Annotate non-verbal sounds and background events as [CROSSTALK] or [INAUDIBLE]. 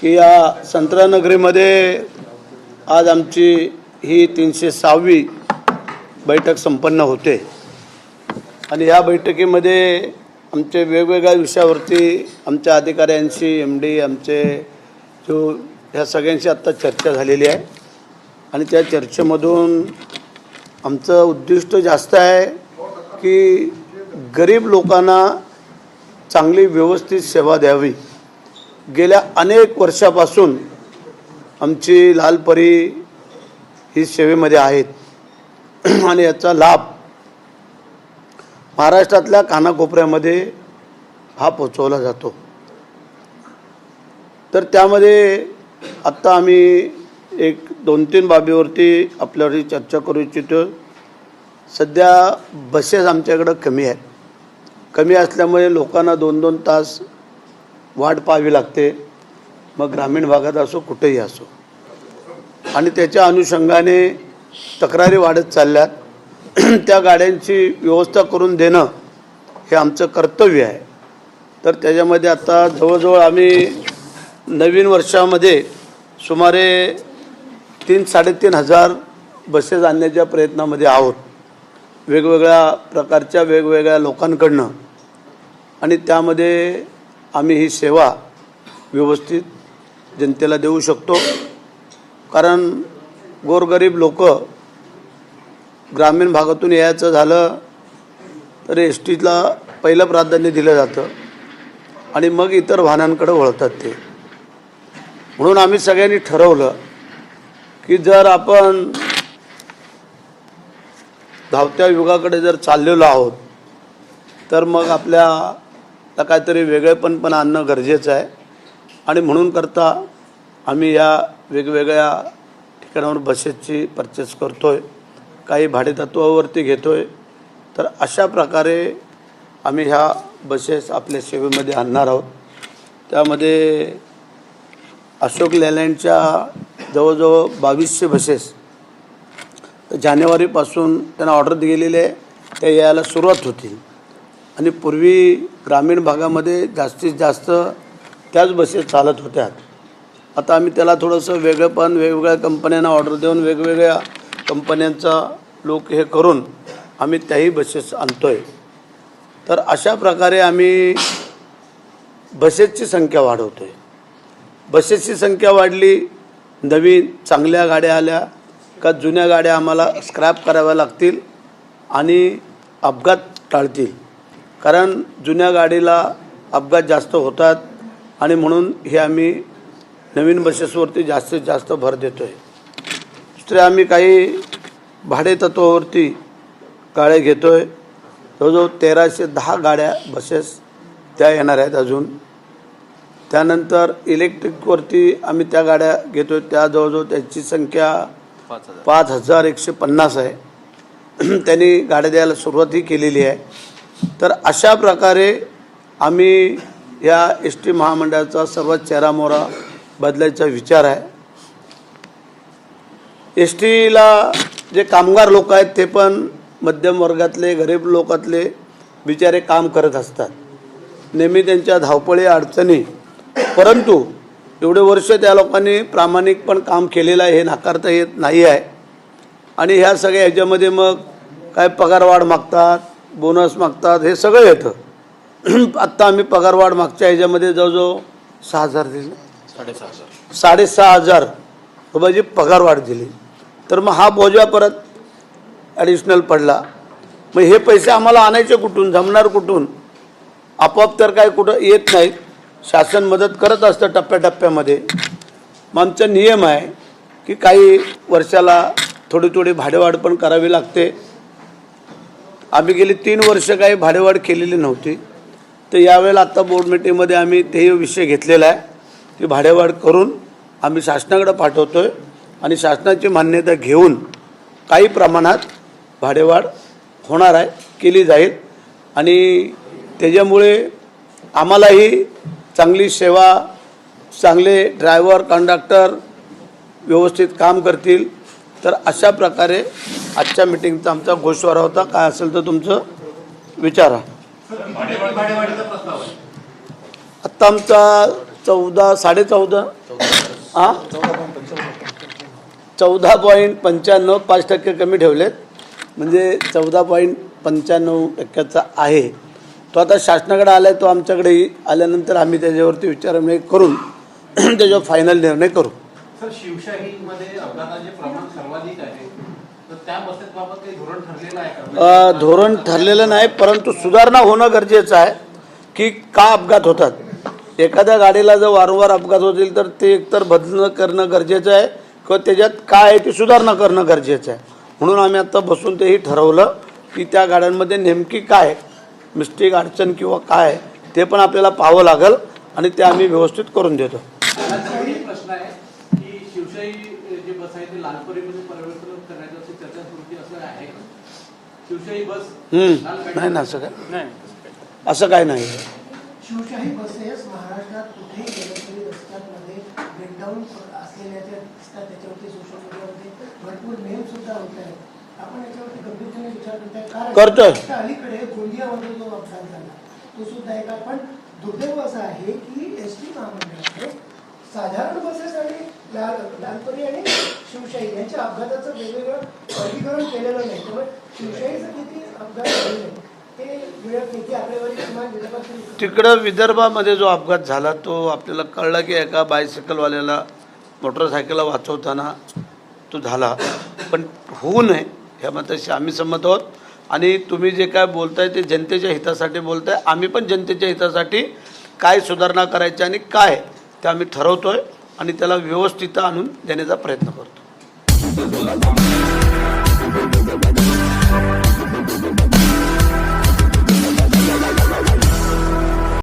की या संत्रानगरीमध्ये आज आमची ही तीनशे सहावी बैठक संपन्न होते. आणि या बैठकीमध्ये आमचे वेगवेगळ्या विषयावरती आमच्या अधिकाऱ्यांशी एम डी आमचे जो ह्या सगळ्यांशी आत्ता चर्चा झालेली आहे. आणि त्या चर्चेमधून आमचं उद्दिष्ट जास्त आहे की गरीब लोकांना चांगली व्यवस्थित सेवा द्यावी. गेल्या अनेक वर्षापासून आमची लालपरी ही सेवेमध्ये आहेत. [CLEARS THROAT] आणि याचा लाभ महाराष्ट्रातल्या कानाकोपऱ्यामध्ये हा पोचवला जातो. तर त्यामध्ये आत्ता आम्ही एक दोन तीन बाबीवरती आपल्यावरती चर्चा करू इच्छितो. सध्या बसेस आमच्याकडं कमी आहेत. कमी असल्यामुळे लोकांना दोन दोन तास वाट पाहावी लागते. मग ग्रामीण भागात असो कुठेही असो. आणि त्याच्या अनुषंगाने तक्रारी वाढत चालल्यात. [CLEARS THROAT] त्या गाड्यांची व्यवस्था करून देणं हे आमचं कर्तव्य आहे. तर त्याच्यामध्ये आता जवळजवळ आम्ही नवीन वर्षामध्ये सुमारे तीन साडेतीन हजार बसेस आणण्याच्या प्रयत्नामध्ये आहोत. वेगवेगळ्या प्रकारच्या वेगवेगळ्या लोकांकडनं. आणि त्यामध्ये आम्ही ही सेवा व्यवस्थित जनतेला देऊ शकतो. कारण गोरगरीब लोक ग्रामीण भागातून यायचं झालं तर एस टीला पहिलं प्राधान्य दिलं जातं आणि मग इतर वाहनांकडे वळतात ते. म्हणून आम्ही सगळ्यांनी ठरवलं की जर आपण धावत्या युगाकडे जर चाललेलो आहोत तर मग आपल्या आता काहीतरी वेगळेपण पण आणणं गरजेचं आहे. आणि म्हणून करता आम्ही या वेगवेगळ्या ठिकाणावर बसेसची परचेस करतो आहे काही भाडेतत्वावरती घेतो आहे तर अशा प्रकारे आम्ही ह्या बसेस आपल्या सेवेमध्ये आणणार आहोत. त्यामध्ये अशोक लेलँडच्या जवळजवळ बावीसशे बसेस जानेवारीपासून त्यांना ऑर्डर दिलेली आहे. त्या यायला सुरुवात होतील. आणि पूर्वी ग्रामीण भागामध्ये जास्तीत जास्त त्याच बसेस चालत होत्या. आता आम्ही त्याला थोडंसं वेगळंपण वेगवेगळ्या कंपन्यांना ऑर्डर देऊन वेगवेगळ्या कंपन्यांचा लोक हे करून आम्ही त्याही बसेस आणतो आहे तर अशा प्रकारे आम्ही बसेसची संख्या वाढवतो आहे बसेसची संख्या वाढली नवीन चांगल्या गाड्या आल्या का जुन्या गाड्या आम्हाला स्क्रॅप कराव्या लागतील आणि अपघात टाळतील. कारण जुन्या गाडीला अपघात जास्त होतात आणि म्हणून हे आम्ही नवीन बसेसवरती जास्तीत जास्त भर देतो आहे दुसरे आम्ही काही भाडेतत्वावरती गाड्या घेतो आहे जवळजवळ तेराशे दहा गाड्या बसेस त्या येणार आहेत अजून. त्यानंतर इलेक्ट्रिकवरती आम्ही त्या गाड्या घेतो आहे त्या जवळजवळ त्याची संख्या पाच हजार एकशे पन्नास आहे. [CLEARS THROAT] त्यांनी गाड्या द्यायला सुरुवातही केलेली आहे. तर अशा प्रकारे आम्ही या एस टी महामंडळाचा सर्वात चेहरामोहरा बदलायचा विचार आहे. एस टीला जे कामगार लोक आहेत ते पण मध्यम वर्गातले गरीब लोकातले बिचारे काम करत असतात. नेहमी त्यांच्या धावपळी अडचणी. परंतु एवढे वर्ष त्या लोकांनी प्रामाणिक पण काम केलेलं आहे हे नाकारता येत नाही आहे आणि ह्या सगळ्या ह्याच्यामध्ये मग काय पगारवाढ मागतात बोनस मागतात हे सगळं येतं. [CLEARS THROAT] आत्ता आम्ही पगारवाढ मागच्या ह्याच्यामध्ये जवळजवळ सहा हजार दिले. साडेसहा हजार साडेसहा हजार रुपयाची पगारवाढ दिली. तर मग हा बोजा परत ॲडिशनल पडला. मग हे पैसे आम्हाला आणायचे कुठून जमणार कुठून? आपोआप तर काय कुठं येत नाहीत. शासन मदत करत असतं टप्प्याटप्प्यामध्ये. मग आमचा नियम आहे की काही वर्षाला थोडी थोडी भाडेवाढ पण करावी लागते. आम्ही गेली तीन वर्ष काही भाडेवाढ केलेली नव्हती. तर यावेळेला आत्ता बोर्ड मिटिंगमध्ये आम्ही तेही विषय घेतलेला आहे ती भाडेवाढ करून आम्ही शासनाकडे पाठवतो आहे आणि शासनाची मान्यता घेऊन काही प्रमाणात भाडेवाढ होणार आहे केली जाईल. आणि त्याच्यामुळे आम्हालाही चांगली सेवा चांगले ड्रायव्हर कंडक्टर व्यवस्थित काम करतील. तर अशा प्रकारे आजच्या मिटिंगचा आमचा घोषवारा होता. काय असेल तर तुमचं विचारा. आत्ता आमचा चौदा साडे चौदा. हां? चौदा पॉईंट पंच्याण्णव पाच टक्के कमी ठेवलेत. म्हणजे चौदा पॉईंट पंच्याण्णव टक्क्याचा आहे. तो आता शासनाकडे आला आहे तो आमच्याकडे आल्यानंतर आम्ही त्याच्यावरती विचार करून [CLEARS THROAT] त्याच्यावर फायनल निर्णय करू. सर शिवशाहीमध्ये अपघाताचे प्रमाण सर्वाधिक आहे. धोरण ठरलेलं नाही परंतु सुधारणा होणं गरजेचं आहे की का अपघात होतात. एखाद्या गाडीला जर वारंवार अपघात होतील तर ते एकतर बदलणं करणं गरजेचं आहे किंवा त्याच्यात काय आहे ती सुधारणा करणं गरजेचं आहे. म्हणून आम्ही आत्ता बसून तेही ठरवलं की त्या गाड्यांमध्ये नेमकी काय मिस्टेक अडचण किंवा काय आहे ते पण आपल्याला पाहावं लागेल आणि ते आम्ही व्यवस्थित करून देतो माझा एक प्रश्न आहे की शिवशाही जे बस आहे ते लालपरीमध्ये परिवर्तन करण्याची अशी चर्चा सुरू होती असं आहे का? शिवशाही बस हम्म, नाही ना असं काय? असं काय नाही. शिवशाही बसेस महाराष्ट्रात कुठेही गेले तरी रस्त्यांमध्ये ब्रेकडाऊन असलेल्या ज्या दिसतात त्याच्यावरती सोशल मीडियावरती भरपूर मेम सुद्धा होत आहेत. आपण याच्यावरती गंभीरतेने विचार करताय. कारण करतोय. आता अलीकडे गोंदियामध्ये जो अपघात झाला तो सुद्धा एक पण दुर्दैव असं आहे की एस टी महामंडळाने साधारण बसेस आणि लाल लालपरी आणि शिवशाही यांच्या अपघाताचं वेगवेगळं वर्गीकरण केलेलं नाही. त्यामुळे शिवशाहीचं किती अपघात झालेले तिकडं विदर्भामध्ये जो अपघात झाला तो आपल्याला कळला की एका बायसायकलवाल्याला मोटरसायकलला वाचवताना तो झाला. पण होऊ नये ह्या मताशी आम्ही संमत आहोत. आणि तुम्ही जे काय बोलताय ते जनतेच्या हितासाठी बोलताय. आम्ही पण जनतेच्या हितासाठी काय सुधारणा करायची आणि काय ते आम्ही ठरवतो आहे आणि त्याला व्यवस्थित आणून देण्याचा प्रयत्न करतो.